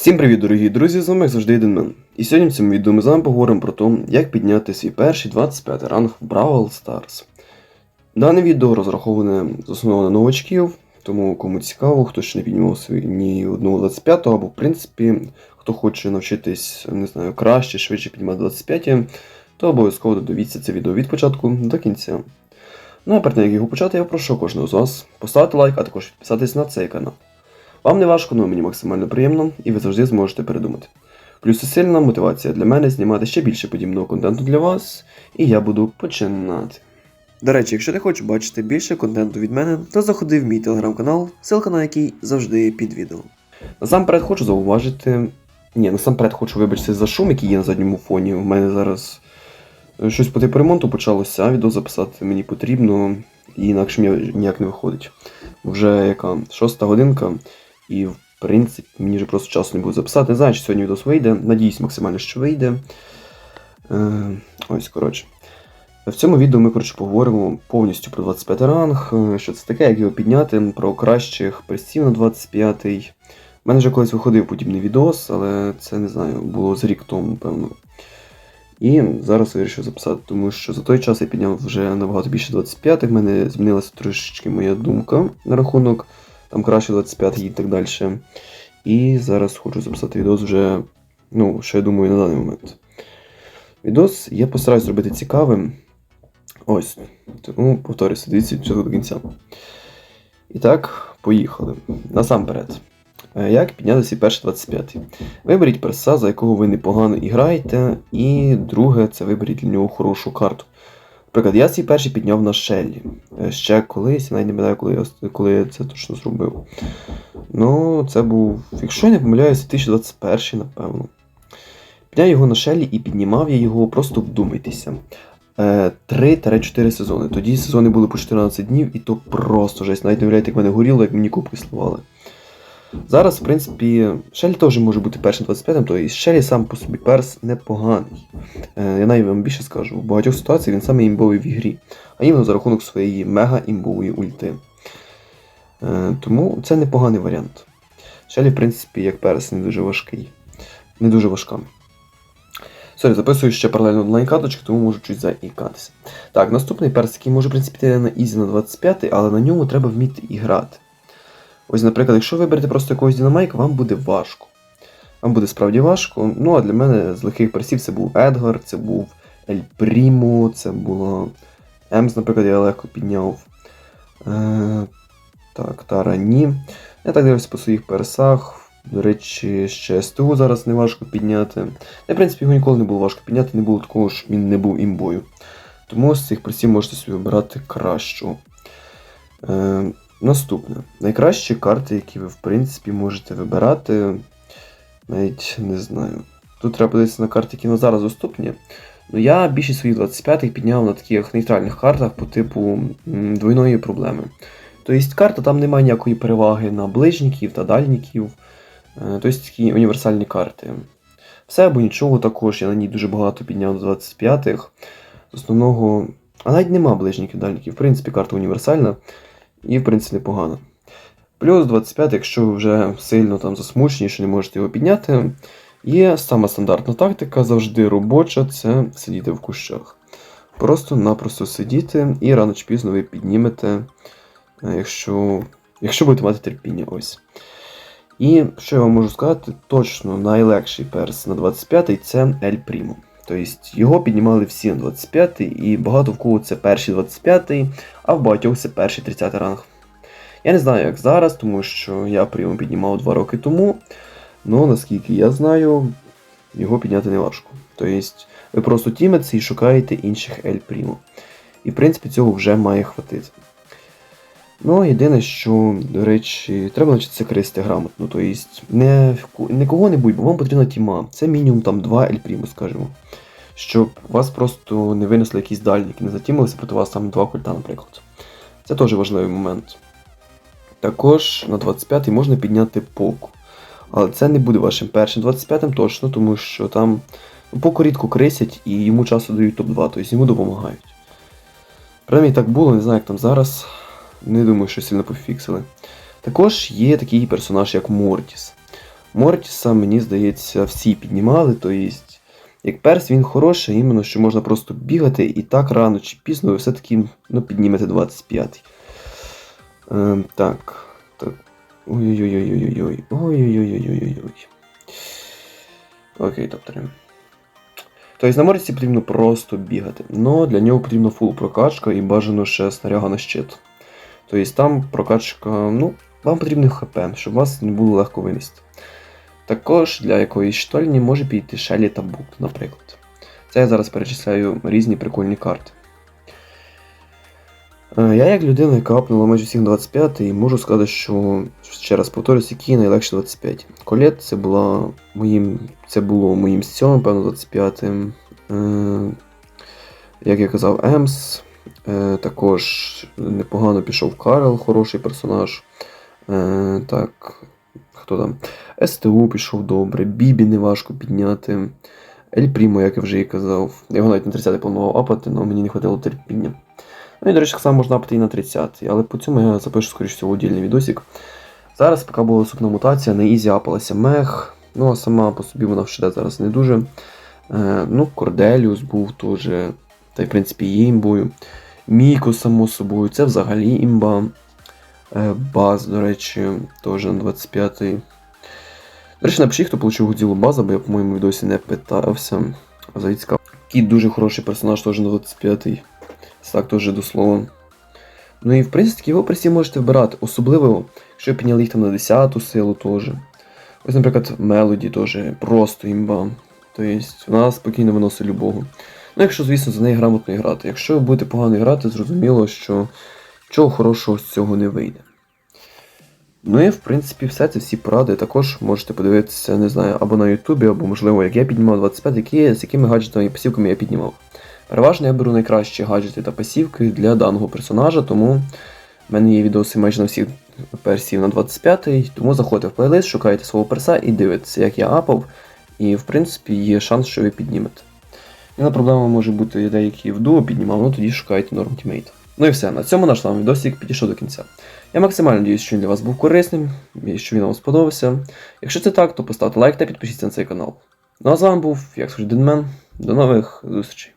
Всім привіт, дорогі друзі! З вами як завжди Єдинмен. І сьогодні в цьому відео ми з вами поговоримо про те, як підняти свій перший 25 ранг в Brawl Stars. Дане відео розраховане з основного на новачків, тому кому цікаво, хто ще не піднімав свій ні одного 25 або в принципі, хто хоче навчитись, не знаю, краще, швидше піднімати 25, то обов'язково додивіться це відео від початку до кінця. Ну а перед тим, як його почати, я прошу кожного з вас поставити лайк, а також підписатись на цей канал. Вам не важко, але мені максимально приємно, і ви завжди зможете передумати. Плюс це сильна мотивація для мене знімати ще більше подібного контенту для вас, і я буду починати. До речі, якщо ти хочеш бачити більше контенту від мене, то заходи в мій телеграм-канал, ссылка на який завжди під відео. Насамперед хочу зауважити. Ні, насамперед хочу вибачитися за шум, який є на задньому фоні. У мене зараз е, щось по типу ремонту почалося, а відео записати мені потрібно, і інакше ніяк не виходить. Вже яка шоста годинка, і в принципі мені вже просто часу не буде записати. Не знаю, чи сьогодні відео вийде. Надіюсь максимально, що вийде. Е, ось, коротше. В цьому відео ми коротше, поговоримо повністю про 25 ранг, е, що це таке, як його підняти, про кращих престів на 25-й. У мене вже колись виходив подібний відос, але це не знаю, було з рік тому, певно. І зараз вирішив записати, тому що за той час я підняв вже набагато більше 25-х, в мене змінилася трошечки моя думка на рахунок там краще 25 і так далі. І зараз хочу записати відос вже, ну, що я думаю на даний момент. Відос я постараюсь зробити цікавим. Ось. Тому повторюся, дивіться початку до кінця. І так, поїхали. Насамперед. Е, Як підняти свій перший 25 Виберіть перса, за якого ви непогано граєте, і друге, це виберіть для нього хорошу карту. Наприклад, я свій перший підняв на Шеллі. Е, Ще колись, я навіть не пам'ятаю, коли я, коли я це точно зробив. Ну, це був, якщо я не помиляюся, 2021, напевно. Підняв його на Шеллі і піднімав я його, просто вдумайтеся. 3-4 сезони. Тоді сезони були по 14 днів, і то просто жесть. Навіть не уявляєте, як мене горіло, як мені кубки сливали. Зараз, в принципі, Шелі теж може бути першим 25-м, тобто Шелі сам по собі перс непоганий. Е, Я навіть вам більше скажу, в багатьох ситуаціях він саме імбовий в ігрі, а іменно за рахунок своєї мега-імбової ульти. Е, Тому це непоганий варіант. Шелі, в принципі, як перс, не дуже важкий. Не дуже важка. Сорі, записую ще паралельно онлайн-каточки, тому можу чуть заікатися. Так, наступний перс, який може, в принципі, йти на Ізі на 25 але на ньому треба вміти і грати. Ось, наприклад, якщо ви берете просто якогось динамайка, вам буде важко. Вам буде справді важко. Ну, а для мене з легких персів це був Едгар, це був Ель Прімо, це було Емс, наприклад, я легко підняв. Е, Так, Тара ні. Я так дивлюся по своїх персах. До речі, ще СТУ зараз не важко підняти. Я, в принципі, його ніколи не було важко підняти, не було такого, що він не був імбою. Тому з цих персів можете собі вибирати кращого. Е, Наступне. Найкращі карти, які ви, в принципі, можете вибирати. Навіть не знаю. Тут треба подивитися на карти, які на зараз доступні. Ну, я більшість своїх 25-х підняв на таких нейтральних картах по типу двойної проблеми. Тобто карта там немає ніякої переваги на ближніків та дальніків. Е, Тобто такі універсальні карти. Все або нічого також, я на ній дуже багато підняв до 25-х. З основного. А навіть нема ближніків дальніків. В принципі, карта універсальна і, в принципі, непогано. Плюс 25, якщо ви вже сильно там засмучені, що не можете його підняти, є сама стандартна тактика, завжди робоча це сидіти в кущах. Просто-напросто сидіти і рано чи пізно ви піднімете, е, якщо, якщо будете мати терпіння. ось. І що я вам можу сказати, точно найлегший перс на 25-й це Ель Прімо. Тобто його піднімали всі на 25-й, і багато в кого це перший 25-й, а в багатьох це перший 30 ранг. Я не знаю, як зараз, тому що я прийом піднімав 2 роки тому. але наскільки я знаю, його підняти не важко. Тобто ви просто тіметься і шукаєте інших Ель Прімо. І в принципі цього вже має хватити. Ну, єдине, що, до речі, треба навчитися кристи грамотно. Тобто не, не кого-небудь, бо вам потрібна тіма. Це мінімум там 2 Ель Прімо, скажімо. Щоб вас просто не винесли якісь дальніки, не затімилися проти вас там два культа, наприклад. Це теж важливий момент. Також на 25-й можна підняти поку. Але це не буде вашим першим 25-м точно, тому що там поку рідко крисять і йому часу дають топ-2, тобто йому допомагають. Принаймні так було, не знаю, як там зараз. Не думаю, що сильно пофіксили. Також є такий персонаж, як Мортіс. Мортіса, мені здається, всі піднімали, то єсть, як перс він хороший, іменно що можна просто бігати і так рано чи пізно ви все-таки ну, піднімете 25. Ем, так. так. Ой-ой-ой-ой-ой-ой. Ой-ой-ой-ой-ой-ой. Окей, топ-3. Тобто на Морісі потрібно просто бігати. Но для нього потрібна фул прокачка і бажано ще снаряга на щит. Тобто там прокачка, ну, вам потрібно ХП, щоб вас не було легко винести. Також для якоїсь штольні може підійти Шелі та Бук, наприклад. Це я зараз перечисляю різні прикольні карти. Е, Я як людина, яка апнула майже всіх 25 і можу сказати, що ще раз повторюсь, який найлегше 25. Колет це була моїм. Це було моїм 7, певно, 25. Е, як я казав, Емс. Е, також непогано пішов Карл, хороший персонаж. Так, хто там? СТУ пішов добре, Бібі неважко підняти. Ель Прімо, як я вже і казав. Його навіть на 30 планував апати, але мені не вистачило терпіння. Ну і, до речі, само можна апати і на 30, але по цьому я запишу, скоріш всього, отдільний відосик. Зараз, поки була супна мутація, на Ізі апалася мех. Ну, а сама по собі вона в ШД зараз не дуже. Е, ну, Корделіус був теж, та й в принципі є імбою. Міко, само собою, це взагалі імба. Е, Баз, до речі, теж на 25-й. До речі, напишіть, хто отримав Годзілу база, бо я, по-моєму, відосі не питався. Взагалі цікаво. Кіт дуже хороший персонаж, теж на 25-й. Так, теж до слова. Ну і в принципі його пресі можете вибирати. Особливо, якщо підняли їх там на 10 силу теж. Ось, наприклад, Мелоді теж просто імба. Тобто вона спокійно виносить любого. Ну, якщо, звісно, за неї грамотно грати. Якщо ви будете погано грати, зрозуміло, що чого хорошого з цього не вийде. Ну і в принципі все це всі поради. Також можете подивитися, не знаю, або на Ютубі, або можливо, як я піднімав 25, які, з якими гаджетами і пасівками я піднімав. Переважно я беру найкращі гаджети та пасівки для даного персонажа, тому в мене є відоси майже на всіх персів на 25 тому заходьте в плейлист, шукайте свого перса і дивитеся, як я апав, і в принципі є шанс, що ви піднімете. Єдина проблема може бути деякі в дуо піднімав, ну тоді шукайте норм тімейт. Ну і все, на цьому наш вам відосик підійшов до кінця. Я максимально надіюсь, що він для вас був корисним, і що він вам сподобався. Якщо це так, то поставте лайк та підпишіться на цей канал. Ну а з вами був, як завжди, Денмен. До нових зустрічей.